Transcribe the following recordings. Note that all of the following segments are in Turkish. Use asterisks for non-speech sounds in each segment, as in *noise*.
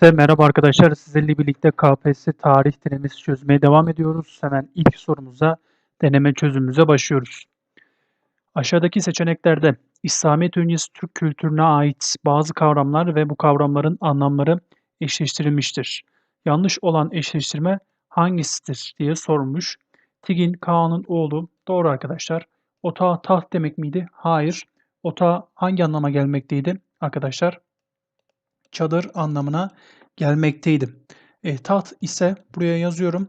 Size merhaba arkadaşlar. Sizlerle birlikte KPSS tarih denemesi çözmeye devam ediyoruz. Hemen ilk sorumuza, deneme çözümümüze başlıyoruz. Aşağıdaki seçeneklerde İslamiyet öncesi Türk kültürüne ait bazı kavramlar ve bu kavramların anlamları eşleştirilmiştir. Yanlış olan eşleştirme hangisidir diye sormuş. Tigin Kaan'ın oğlu. Doğru arkadaşlar. Ota taht demek miydi? Hayır. Ota hangi anlama gelmekteydi arkadaşlar? Çadır anlamına gelmekteydi. E, taht ise buraya yazıyorum.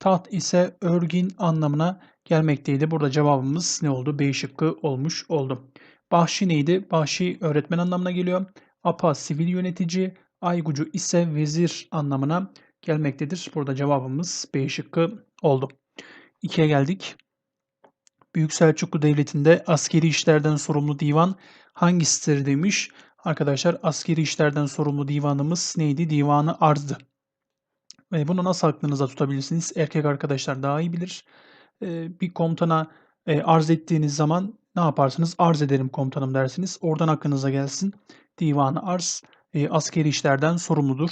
Taht ise örgün anlamına gelmekteydi. Burada cevabımız ne oldu? B şıkkı olmuş oldu. Bahşi neydi? Bahşi öğretmen anlamına geliyor. Apa sivil yönetici, Aygucu ise vezir anlamına gelmektedir. Burada cevabımız B şıkkı oldu. 2'ye geldik. Büyük Selçuklu Devleti'nde askeri işlerden sorumlu divan hangisidir demiş. Arkadaşlar askeri işlerden sorumlu divanımız neydi? Divanı arzdı. Ve bunu nasıl aklınıza tutabilirsiniz? Erkek arkadaşlar daha iyi bilir. Ee, bir komutana e, arz ettiğiniz zaman ne yaparsınız? Arz ederim komutanım dersiniz. Oradan aklınıza gelsin. Divanı arz e, askeri işlerden sorumludur.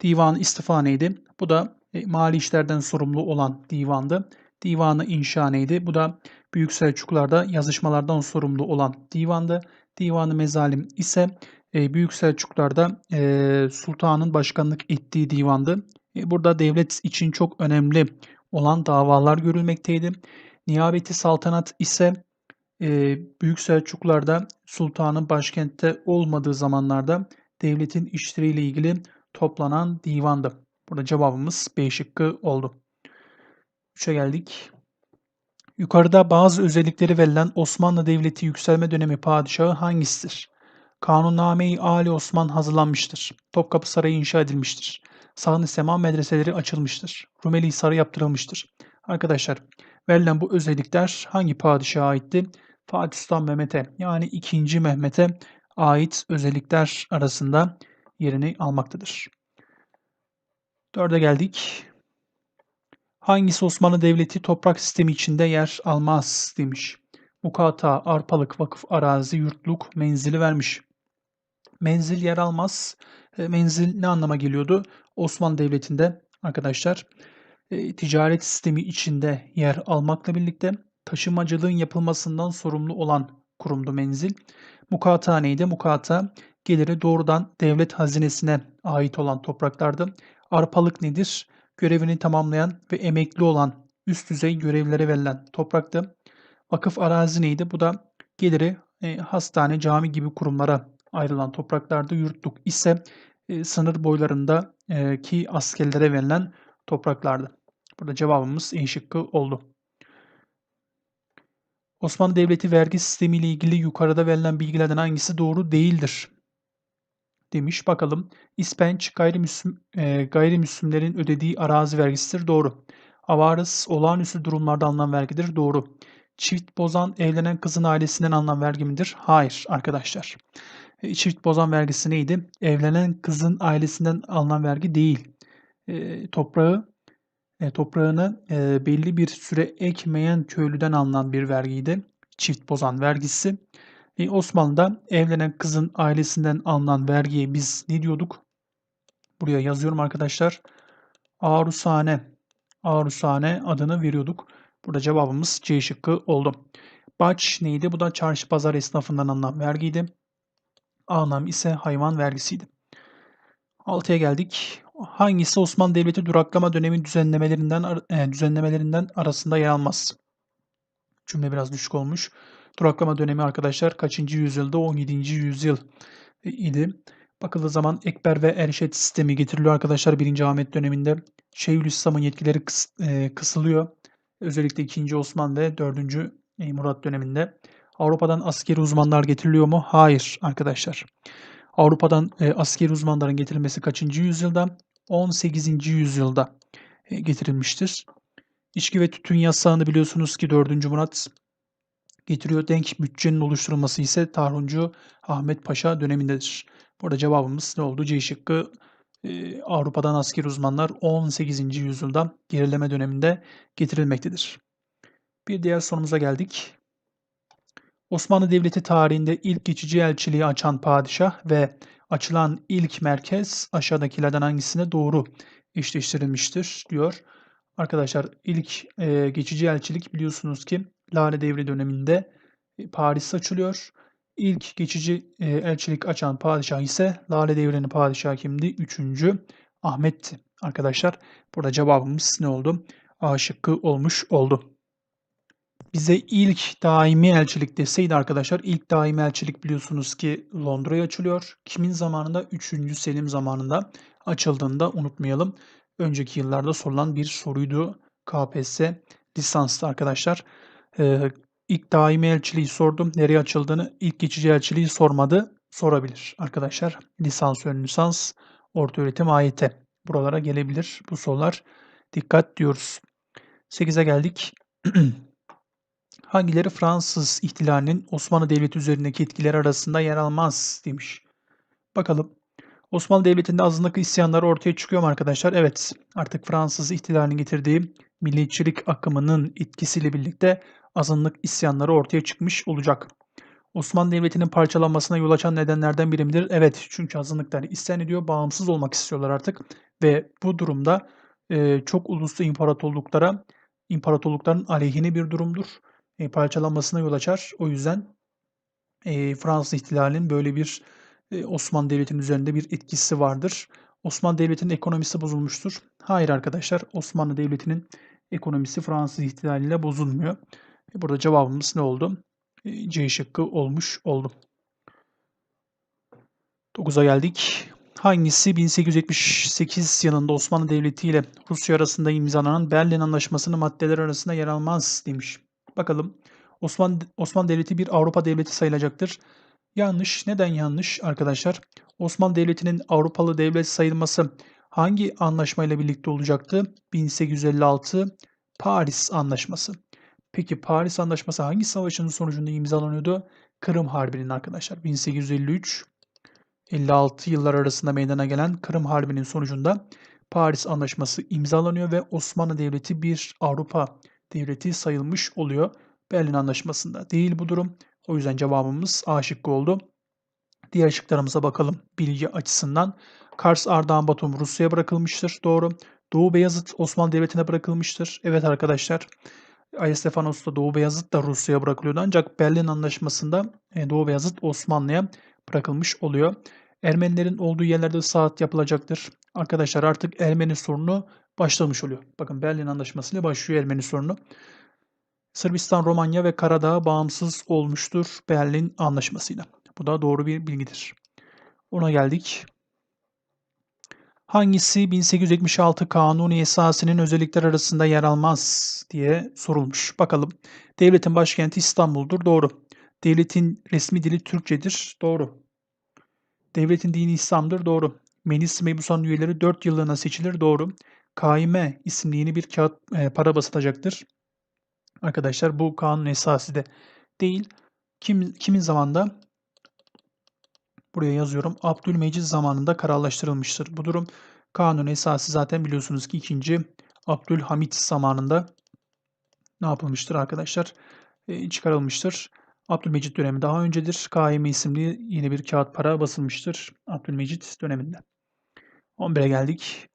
Divan istifa neydi? Bu da e, mali işlerden sorumlu olan divandı. Divanı inşa neydi? Bu da Büyük Selçuklularda yazışmalardan sorumlu olan divandı. Divanı Mezalim ise e, Büyük Selçuklularda e, sultanın başkanlık ettiği divandı. E, burada devlet için çok önemli olan davalar görülmekteydi. Niyabeti saltanat ise e, Büyük Selçuklularda sultanın başkentte olmadığı zamanlarda devletin işleriyle ilgili toplanan divandı. Burada cevabımız B şıkkı oldu. 3'e geldik. Yukarıda bazı özellikleri verilen Osmanlı Devleti yükselme dönemi padişahı hangisidir? Kanunname-i Ali Osman hazırlanmıştır. Topkapı Sarayı inşa edilmiştir. Sağını Sema medreseleri açılmıştır. Rumeli Hisarı yaptırılmıştır. Arkadaşlar verilen bu özellikler hangi padişaha aitti? Fatih Sultan Mehmet'e yani 2. Mehmet'e ait özellikler arasında yerini almaktadır. Dörde geldik. Hangisi Osmanlı Devleti toprak sistemi içinde yer almaz demiş. Mukata, arpalık, vakıf arazi, yurtluk, menzili vermiş. Menzil yer almaz. E, menzil ne anlama geliyordu? Osmanlı Devleti'nde arkadaşlar e, ticaret sistemi içinde yer almakla birlikte taşımacılığın yapılmasından sorumlu olan kurumdu menzil. Mukata neydi? Mukata geliri doğrudan devlet hazinesine ait olan topraklardı. Arpalık nedir? Görevini tamamlayan ve emekli olan üst düzey görevlere verilen topraktı. Vakıf arazi neydi? Bu da geliri e, hastane, cami gibi kurumlara ayrılan topraklarda yurtluk ise e, sınır boylarında e, ki askerlere verilen topraklardı. Burada cevabımız E şıkkı oldu. Osmanlı Devleti vergi sistemi ile ilgili yukarıda verilen bilgilerden hangisi doğru değildir? Demiş. Bakalım. İspenç gayrimüslim, e, gayrimüslimlerin ödediği arazi vergisidir. Doğru. Avarız olağanüstü durumlarda alınan vergidir. Doğru. Çift bozan evlenen kızın ailesinden alınan vergi midir? Hayır arkadaşlar. E, çift bozan vergisi neydi? Evlenen kızın ailesinden alınan vergi değil. E, toprağı e, toprağını e, belli bir süre ekmeyen köylüden alınan bir vergiydi. Çift bozan vergisi. E, Osmanlı'da evlenen kızın ailesinden alınan vergiye biz ne diyorduk? Buraya yazıyorum arkadaşlar. Arusane. Arusane adını veriyorduk. Burada cevabımız C şıkkı oldu. Baç neydi? Bu da çarşı pazar esnafından alınan vergiydi. Anam ise hayvan vergisiydi. 6'ya geldik. Hangisi Osmanlı Devleti duraklama dönemi düzenlemelerinden e, düzenlemelerinden arasında yer almaz? Cümle biraz düşük olmuş. Duraklama dönemi arkadaşlar kaçıncı yüzyılda? 17. yüzyıl idi. Bakıldığı zaman Ekber ve Erşet sistemi getiriliyor arkadaşlar 1. Ahmet döneminde. Şeyhülislam'ın yetkileri kıs, e, kısılıyor. Özellikle 2. Osman ve 4. E, Murat döneminde. Avrupa'dan askeri uzmanlar getiriliyor mu? Hayır arkadaşlar. Avrupa'dan e, askeri uzmanların getirilmesi kaçıncı yüzyılda? 18. yüzyılda e, getirilmiştir. İçki ve tütün yasağını biliyorsunuz ki 4. Murat getiriyor. Denk bütçenin oluşturulması ise Tarhuncu Ahmet Paşa dönemindedir. Burada cevabımız ne oldu? C şıkkı e, Avrupa'dan askeri uzmanlar 18. yüzyılda gerileme döneminde getirilmektedir. Bir diğer sorumuza geldik. Osmanlı Devleti tarihinde ilk geçici elçiliği açan padişah ve açılan ilk merkez aşağıdakilerden hangisine doğru eşleştirilmiştir diyor. Arkadaşlar ilk e, geçici elçilik biliyorsunuz ki Lale Devri döneminde e, Paris açılıyor. İlk geçici e, elçilik açan padişah ise Lale Devri'nin padişahı kimdi? Üçüncü Ahmet'ti. Arkadaşlar burada cevabımız ne oldu? A şıkkı olmuş oldu. Bize ilk daimi elçilik deseydi arkadaşlar ilk daimi elçilik biliyorsunuz ki Londra'ya açılıyor. Kimin zamanında? 3. Selim zamanında açıldığında unutmayalım. Önceki yıllarda sorulan bir soruydu. KPSS lisanslı arkadaşlar. Ee, ilk daimi elçiliği sordum. Nereye açıldığını ilk geçici elçiliği sormadı. Sorabilir arkadaşlar. Lisans, ön lisans, orta öğretim, AYT. Buralara gelebilir bu sorular. Dikkat diyoruz. 8'e geldik. *clears throat* Hangileri Fransız ihtilalinin Osmanlı Devleti üzerindeki etkileri arasında yer almaz demiş. Bakalım. Osmanlı Devleti'nde azınlık isyanları ortaya çıkıyor mu arkadaşlar? Evet. Artık Fransız ihtilalinin getirdiği milliyetçilik akımının etkisiyle birlikte azınlık isyanları ortaya çıkmış olacak. Osmanlı Devleti'nin parçalanmasına yol açan nedenlerden biri midir? Evet. Çünkü azınlıklar isyan ediyor. Bağımsız olmak istiyorlar artık. Ve bu durumda e, çok uluslu imparatorluklara, imparatorlukların aleyhine bir durumdur e, parçalanmasına yol açar. O yüzden e, Fransız ihtilalinin böyle bir e, Osmanlı Devleti'nin üzerinde bir etkisi vardır. Osmanlı Devleti'nin ekonomisi bozulmuştur. Hayır arkadaşlar Osmanlı Devleti'nin ekonomisi Fransız ihtilaliyle bozulmuyor. Burada cevabımız ne oldu? E, C şıkkı olmuş oldu. 9'a geldik. Hangisi 1878 yılında Osmanlı Devleti ile Rusya arasında imzalanan Berlin Anlaşması'nın maddeler arasında yer almaz demiş. Bakalım. Osman, Osmanlı Devleti bir Avrupa devleti sayılacaktır. Yanlış. Neden yanlış arkadaşlar? Osmanlı Devleti'nin Avrupalı devlet sayılması hangi anlaşmayla birlikte olacaktı? 1856 Paris Anlaşması. Peki Paris Anlaşması hangi savaşın sonucunda imzalanıyordu? Kırım Harbi'nin arkadaşlar. 1853 56 yıllar arasında meydana gelen Kırım Harbi'nin sonucunda Paris Anlaşması imzalanıyor ve Osmanlı Devleti bir Avrupa devleti sayılmış oluyor. Berlin Anlaşması'nda değil bu durum. O yüzden cevabımız A şıkkı oldu. Diğer şıklarımıza bakalım bilgi açısından. Kars, Ardahan, Batum Rusya'ya bırakılmıştır. Doğru. Doğu Beyazıt Osmanlı Devleti'ne bırakılmıştır. Evet arkadaşlar. Ayestefanos'ta Doğu Beyazıt da Rusya'ya bırakılıyordu. Ancak Berlin Anlaşması'nda e, Doğu Beyazıt Osmanlı'ya bırakılmış oluyor. Ermenilerin olduğu yerlerde saat yapılacaktır. Arkadaşlar artık Ermeni sorunu başlamış oluyor. Bakın Berlin Anlaşması ile başlıyor Ermeni sorunu. Sırbistan, Romanya ve Karadağ bağımsız olmuştur Berlin Anlaşması'yla. Bu da doğru bir bilgidir. Ona geldik. Hangisi 1876 Kanuni Esası'nın özellikler arasında yer almaz diye sorulmuş. Bakalım. Devletin başkenti İstanbul'dur. Doğru. Devletin resmi dili Türkçedir. Doğru. Devletin dini İslam'dır. Doğru. Meclis mebusan üyeleri 4 yıllığına seçilir. Doğru. Kaime isimli yeni bir kağıt e, para basılacaktır. Arkadaşlar bu kanun esası de değil. Kim, kimin zamanda? Buraya yazıyorum. Abdülmecid zamanında kararlaştırılmıştır. Bu durum kanun esası zaten biliyorsunuz ki 2. Abdülhamit zamanında ne yapılmıştır arkadaşlar? E, çıkarılmıştır. Abdülmecit dönemi daha öncedir. KM isimli yeni bir kağıt para basılmıştır Abdülmecit döneminde. 11'e geldik.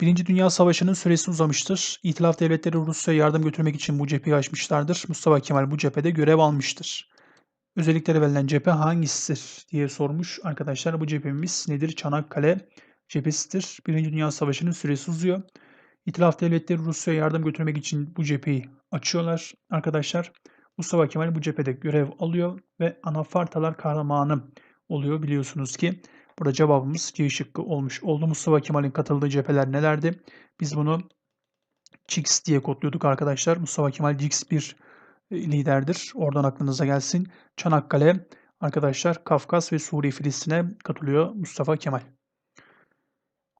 Birinci Dünya Savaşı'nın süresi uzamıştır. İtilaf devletleri Rusya'ya yardım götürmek için bu cepheyi açmışlardır. Mustafa Kemal bu cephede görev almıştır. Özellikleri verilen cephe hangisidir diye sormuş arkadaşlar. Bu cephemiz nedir? Çanakkale cephesidir. Birinci Dünya Savaşı'nın süresi uzuyor. İtilaf devletleri Rusya'ya yardım götürmek için bu cepheyi açıyorlar arkadaşlar. Mustafa Kemal bu cephede görev alıyor ve Anafartalar kahramanı oluyor biliyorsunuz ki. Burada cevabımız C şıkkı olmuş oldu. Mustafa Kemal'in katıldığı cepheler nelerdi? Biz bunu Chix diye kodluyorduk arkadaşlar. Mustafa Kemal Chix bir liderdir. Oradan aklınıza gelsin. Çanakkale arkadaşlar Kafkas ve Suriye Filistin'e katılıyor Mustafa Kemal.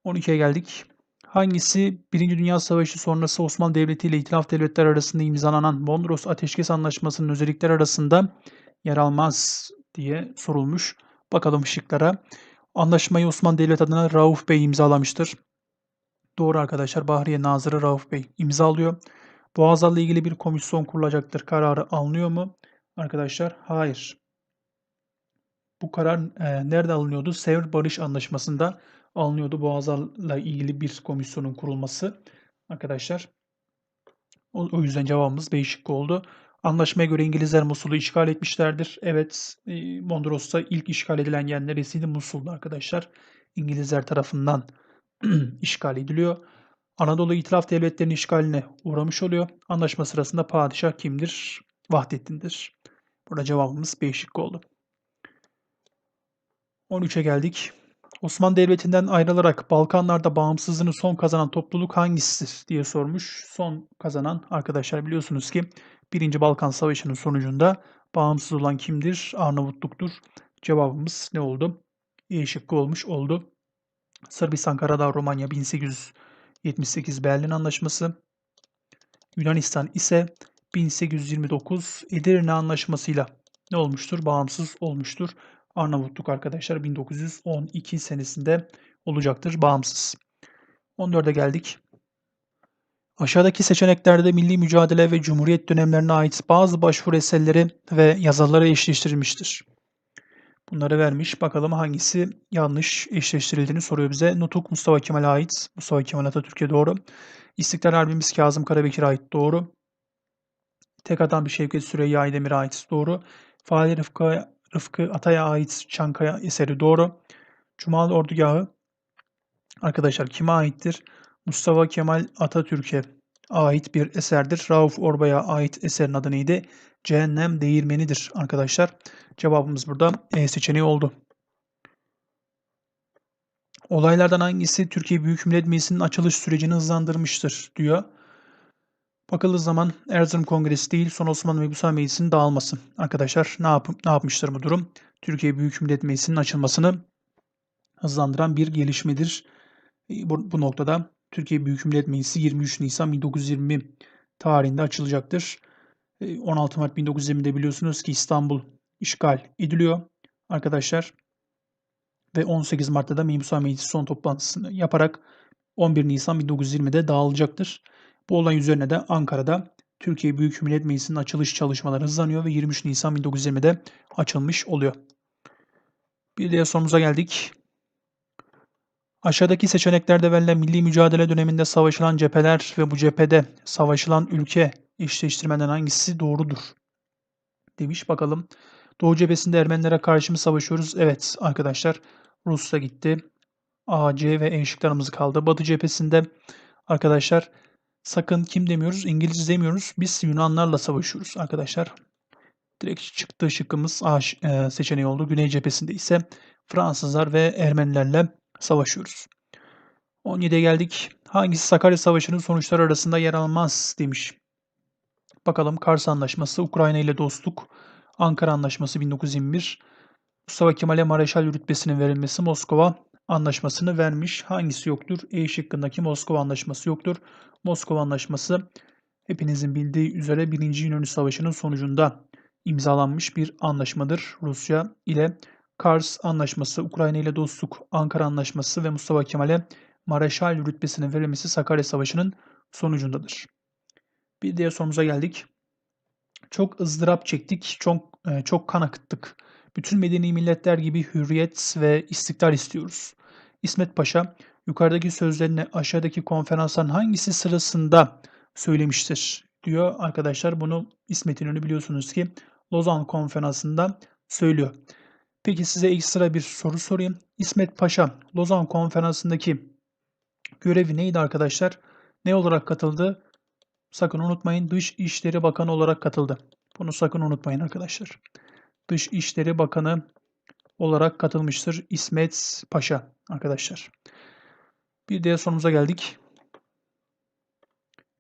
12'ye geldik. Hangisi 1. Dünya Savaşı sonrası Osmanlı Devleti ile İtilaf Devletler arasında imzalanan Mondros Ateşkes Anlaşması'nın özellikleri arasında yer almaz diye sorulmuş. Bakalım şıklara. Anlaşmayı Osmanlı Devleti adına Rauf Bey imzalamıştır. Doğru arkadaşlar. Bahriye Nazırı Rauf Bey imzalıyor. Boğazlarla ilgili bir komisyon kurulacaktır. Kararı alınıyor mu? Arkadaşlar hayır. Bu karar e, nerede alınıyordu? Sevr Barış Anlaşması'nda alınıyordu. Boğazlarla ilgili bir komisyonun kurulması. Arkadaşlar o, o yüzden cevabımız B şıkkı oldu. Anlaşmaya göre İngilizler Musul'u işgal etmişlerdir. Evet, e, Mondros'ta ilk işgal edilen yer neresiydi? Musul'du arkadaşlar. İngilizler tarafından *clears throat* işgal ediliyor. Anadolu İtilaf Devletleri'nin işgaline uğramış oluyor. Anlaşma sırasında padişah kimdir? Vahdettin'dir. Burada cevabımız B oldu. 13'e geldik. Osmanlı Devleti'nden ayrılarak Balkanlarda bağımsızlığını son kazanan topluluk hangisidir diye sormuş. Son kazanan arkadaşlar biliyorsunuz ki 1. Balkan Savaşı'nın sonucunda bağımsız olan kimdir? Arnavutluk'tur. Cevabımız ne oldu? E şıkkı olmuş oldu. Sırbistan, Karadağ, Romanya 1878 Berlin Anlaşması. Yunanistan ise 1829 Edirne Anlaşması'yla ne olmuştur? Bağımsız olmuştur. Arnavutluk arkadaşlar 1912 senesinde olacaktır bağımsız. 14'e geldik. Aşağıdaki seçeneklerde milli mücadele ve cumhuriyet dönemlerine ait bazı başvuru eserleri ve yazarları eşleştirilmiştir. Bunları vermiş. Bakalım hangisi yanlış eşleştirildiğini soruyor bize. Nutuk Mustafa Kemal'e ait. Mustafa Kemal Atatürk'e doğru. İstiklal Harbimiz Kazım Karabekir'e ait. Doğru. Tek Adam bir Şevket Süreyya Aydemir'e ait. Doğru. Fahri Rıfkı, Rıfkı Atay'a ait Çankaya eseri. Doğru. Cumalı Ordugahı arkadaşlar kime aittir? Mustafa Kemal Atatürk'e ait bir eserdir. Rauf Orbay'a ait eserin adı neydi? Cehennem Değirmenidir arkadaşlar. Cevabımız burada E seçeneği oldu. Olaylardan hangisi Türkiye Büyük Millet Meclisi'nin açılış sürecini hızlandırmıştır diyor. Bakıldığı zaman Erzurum Kongresi değil Son Osmanlı Mebusa Meclisi'nin dağılması. Arkadaşlar ne, yap ne yapmıştır bu durum? Türkiye Büyük Millet Meclisi'nin açılmasını hızlandıran bir gelişmedir. Bu, bu noktada Türkiye Büyük Millet Meclisi 23 Nisan 1920 tarihinde açılacaktır. 16 Mart 1920'de biliyorsunuz ki İstanbul işgal ediliyor arkadaşlar. Ve 18 Mart'ta da Mebusa Meclisi son toplantısını yaparak 11 Nisan 1920'de dağılacaktır. Bu olay üzerine de Ankara'da Türkiye Büyük Millet Meclisi'nin açılış çalışmaları hızlanıyor ve 23 Nisan 1920'de açılmış oluyor. Bir diğer sorumuza geldik. Aşağıdaki seçeneklerde verilen milli mücadele döneminde savaşılan cepheler ve bu cephede savaşılan ülke eşleştirmeden hangisi doğrudur? Demiş bakalım. Doğu cephesinde Ermenilere karşı mı savaşıyoruz? Evet arkadaşlar Rusya gitti. A, C ve E şıklarımız kaldı. Batı cephesinde arkadaşlar sakın kim demiyoruz? İngiliz demiyoruz. Biz Yunanlarla savaşıyoruz arkadaşlar. Direkt çıktığı şıkkımız A e, seçeneği oldu. Güney cephesinde ise Fransızlar ve Ermenilerle savaşıyoruz. 17'ye geldik. Hangisi Sakarya Savaşı'nın sonuçları arasında yer almaz demiş. Bakalım Kars Anlaşması, Ukrayna ile dostluk, Ankara Anlaşması 1921, Mustafa Kemal'e Mareşal rütbesinin verilmesi Moskova Anlaşması'nı vermiş. Hangisi yoktur? E şıkkındaki Moskova Anlaşması yoktur. Moskova Anlaşması hepinizin bildiği üzere 1. Yunan Savaşı'nın sonucunda imzalanmış bir anlaşmadır. Rusya ile Kars Anlaşması, Ukrayna ile dostluk, Ankara Anlaşması ve Mustafa Kemal'e Mareşal rütbesinin verilmesi Sakarya Savaşı'nın sonucundadır. Bir diğer sorumuza geldik. Çok ızdırap çektik, çok e, çok kan akıttık. Bütün medeni milletler gibi hürriyet ve istiklal istiyoruz. İsmet Paşa yukarıdaki sözlerini aşağıdaki konferansların hangisi sırasında söylemiştir diyor. Arkadaşlar bunu İsmet İnönü biliyorsunuz ki Lozan konferansında söylüyor. Peki size ekstra bir soru sorayım. İsmet Paşa Lozan konferansındaki görevi neydi arkadaşlar? Ne olarak katıldı? Sakın unutmayın Dış İşleri Bakanı olarak katıldı. Bunu sakın unutmayın arkadaşlar. Dış İşleri Bakanı olarak katılmıştır İsmet Paşa arkadaşlar. Bir diğer sorumuza geldik.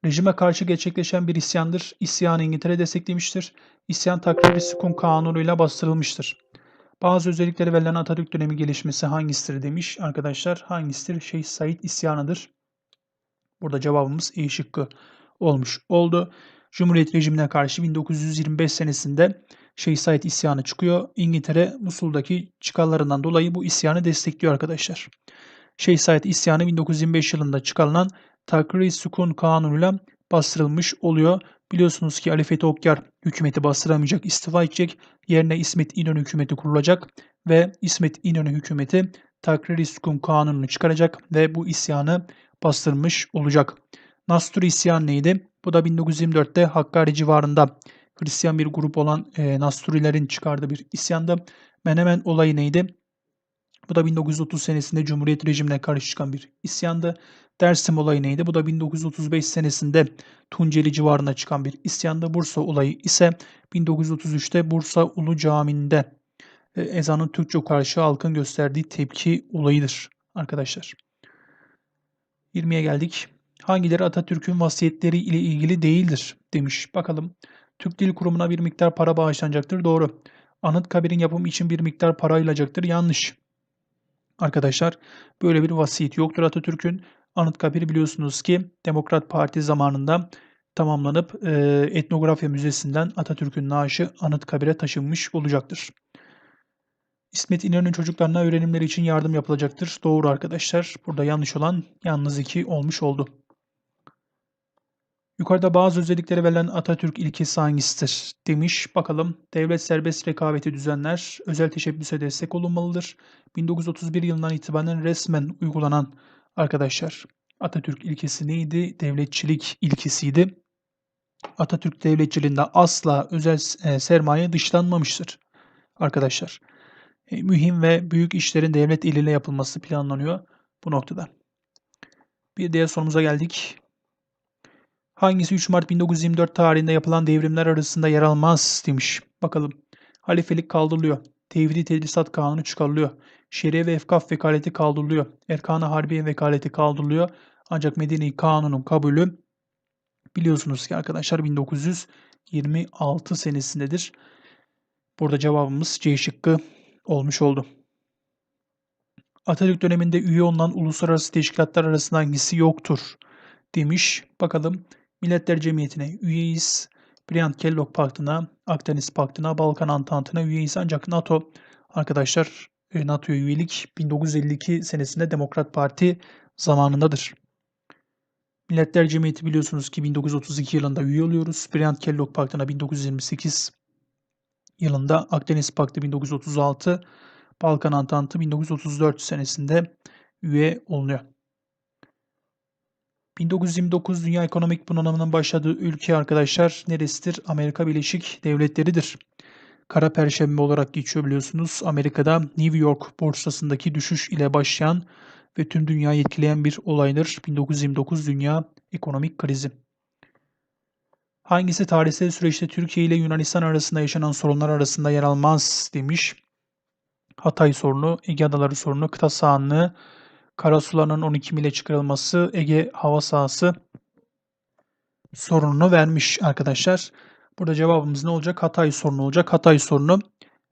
Rejime karşı gerçekleşen bir isyandır. İsyanı İngiltere desteklemiştir. İsyan takribi sükun kanunuyla bastırılmıştır. Bazı özellikleri verilen Atatürk dönemi gelişmesi hangisidir demiş arkadaşlar. Hangisidir? Şeyh Said isyanıdır. Burada cevabımız E şıkkı olmuş oldu. Cumhuriyet rejimine karşı 1925 senesinde Şeyh Said isyanı çıkıyor. İngiltere Musul'daki çıkarlarından dolayı bu isyanı destekliyor arkadaşlar. Şeyh Said isyanı 1925 yılında çıkarılan Takrir Sukun kanunuyla bastırılmış oluyor. Biliyorsunuz ki Ali Fethi Okyar hükümeti bastıramayacak, istifa edecek. Yerine İsmet İnönü hükümeti kurulacak ve İsmet İnönü hükümeti Takrir-i Sükun Kanunu'nu çıkaracak ve bu isyanı bastırmış olacak. Nasturi isyan neydi? Bu da 1924'te Hakkari civarında Hristiyan bir grup olan e, Nasturilerin çıkardığı bir isyandı. Menemen olayı neydi? Bu da 1930 senesinde Cumhuriyet rejimine karşı çıkan bir isyandı. Dersim olayı neydi? Bu da 1935 senesinde Tunceli civarına çıkan bir isyandı. Bursa olayı ise 1933'te Bursa Ulu Camii'nde e, ezanın Türkçe karşı halkın gösterdiği tepki olayıdır arkadaşlar. 20'ye geldik. Hangileri Atatürk'ün vasiyetleri ile ilgili değildir demiş. Bakalım. Türk Dil Kurumu'na bir miktar para bağışlanacaktır. Doğru. Anıtkabir'in yapımı için bir miktar para ayrılacaktır. Yanlış. Arkadaşlar böyle bir vasiyet yoktur Atatürk'ün. Anıtkabir biliyorsunuz ki Demokrat Parti zamanında tamamlanıp e, etnografya müzesinden Atatürk'ün naaşı Anıtkabir'e taşınmış olacaktır. İsmet İnönü'nün çocuklarına öğrenimleri için yardım yapılacaktır. Doğru arkadaşlar. Burada yanlış olan yalnız iki olmuş oldu. Yukarıda bazı özellikleri verilen Atatürk ilkesi hangisidir demiş. Bakalım. Devlet serbest rekabeti düzenler, özel teşebbüse destek olunmalıdır. 1931 yılından itibaren resmen uygulanan arkadaşlar Atatürk ilkesi neydi? Devletçilik ilkesiydi. Atatürk devletçiliğinde asla özel e, sermaye dışlanmamıştır arkadaşlar. E, mühim ve büyük işlerin devlet eliyle yapılması planlanıyor bu noktada. Bir diğer sorumuza geldik. Hangisi 3 Mart 1924 tarihinde yapılan devrimler arasında yer almaz demiş. Bakalım. Halifelik kaldırılıyor. Tevhidi Tedrisat Kanunu çıkarılıyor. Şeriye ve Efkaf vekaleti kaldırılıyor. Erkan-ı Harbiye vekaleti kaldırılıyor. Ancak Medeni Kanun'un kabulü biliyorsunuz ki arkadaşlar 1926 senesindedir. Burada cevabımız C şıkkı olmuş oldu. Atatürk döneminde üye olunan uluslararası teşkilatlar arasında hangisi yoktur demiş. Bakalım Milletler Cemiyeti'ne üyeyiz. Briand-Kellogg Paktı'na, Akdeniz Paktı'na, Balkan Antantı'na üyeyiz. Ancak NATO arkadaşlar e, NATO'ya üyelik 1952 senesinde Demokrat Parti zamanındadır. Milletler Cemiyeti biliyorsunuz ki 1932 yılında üye oluyoruz. Briand-Kellogg Paktı'na 1928 yılında, Akdeniz Paktı 1936, Balkan Antantı 1934 senesinde üye olunuyor. 1929 Dünya Ekonomik Bunalımının başladığı ülke arkadaşlar neresidir? Amerika Birleşik Devletleri'dir. Kara Perşembe olarak geçiyor biliyorsunuz. Amerika'da New York borsasındaki düşüş ile başlayan ve tüm dünyayı etkileyen bir olaydır. 1929 Dünya Ekonomik Krizi. Hangisi tarihsel süreçte Türkiye ile Yunanistan arasında yaşanan sorunlar arasında yer almaz demiş. Hatay sorunu, Ege Adaları sorunu, kıta sahanlığı, karasularının 12 mile çıkarılması, Ege hava sahası sorununu vermiş arkadaşlar. Burada cevabımız ne olacak? Hatay sorunu olacak. Hatay sorunu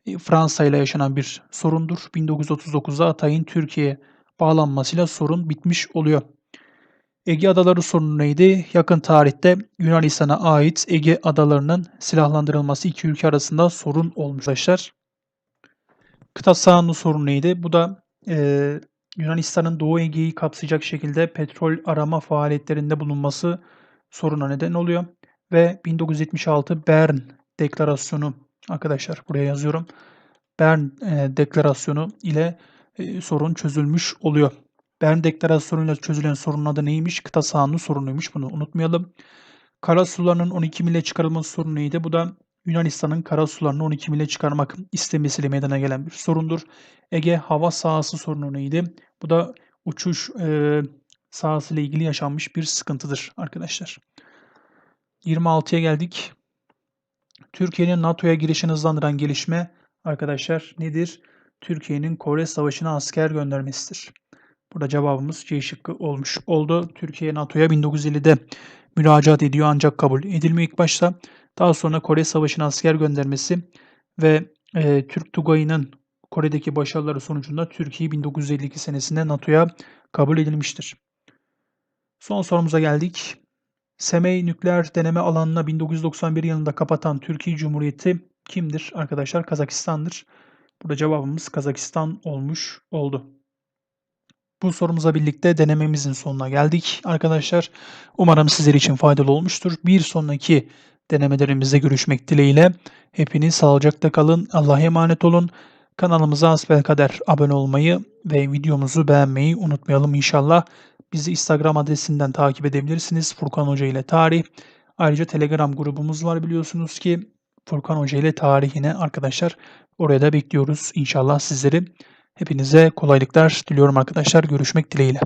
e, Fransa ile yaşanan bir sorundur. 1939'da Hatay'ın Türkiye'ye bağlanmasıyla sorun bitmiş oluyor. Ege Adaları sorunu neydi? Yakın tarihte Yunanistan'a ait Ege Adaları'nın silahlandırılması iki ülke arasında sorun olmuş arkadaşlar. Kıta sahanlığı sorunu neydi? Bu da e, Yunanistan'ın Doğu Ege'yi kapsayacak şekilde petrol arama faaliyetlerinde bulunması soruna neden oluyor. Ve 1976 Bern Deklarasyonu arkadaşlar buraya yazıyorum. Bern e, Deklarasyonu ile e, sorun çözülmüş oluyor. Bern Deklarasyonu'yla çözülen sorunun adı neymiş? Kıta sahanlığı sorunuymuş. Bunu unutmayalım. Kara sularının 12 mile çıkarılması sorunu neydi? Bu da Yunanistan'ın kara sularını 12 mile çıkarmak istemesiyle meydana gelen bir sorundur. Ege hava sahası sorunu neydi? Bu da uçuş e, sahası ile ilgili yaşanmış bir sıkıntıdır arkadaşlar. 26'ya geldik. Türkiye'nin NATO'ya girişini hızlandıran gelişme arkadaşlar nedir? Türkiye'nin Kore Savaşı'na asker göndermesidir. Burada cevabımız C şıkkı olmuş oldu. Türkiye NATO'ya 1950'de müracaat ediyor ancak kabul edilmiyor ilk başta. Daha sonra Kore Savaşı'na asker göndermesi ve e, Türk Tugayı'nın Kore'deki başarıları sonucunda Türkiye 1952 senesinde NATO'ya kabul edilmiştir. Son sorumuza geldik. Semey nükleer deneme alanına 1991 yılında kapatan Türkiye Cumhuriyeti kimdir? Arkadaşlar Kazakistan'dır. Burada cevabımız Kazakistan olmuş oldu. Bu sorumuza birlikte denememizin sonuna geldik. Arkadaşlar umarım sizler için faydalı olmuştur. Bir sonraki denemelerimizde görüşmek dileğiyle. Hepiniz sağlıcakla kalın. Allah'a emanet olun. Kanalımıza asbelkader abone olmayı ve videomuzu beğenmeyi unutmayalım inşallah. Bizi Instagram adresinden takip edebilirsiniz. Furkan Hoca ile Tarih. Ayrıca Telegram grubumuz var biliyorsunuz ki Furkan Hoca ile Tarih yine arkadaşlar. Oraya da bekliyoruz inşallah sizleri. Hepinize kolaylıklar diliyorum arkadaşlar. Görüşmek dileğiyle.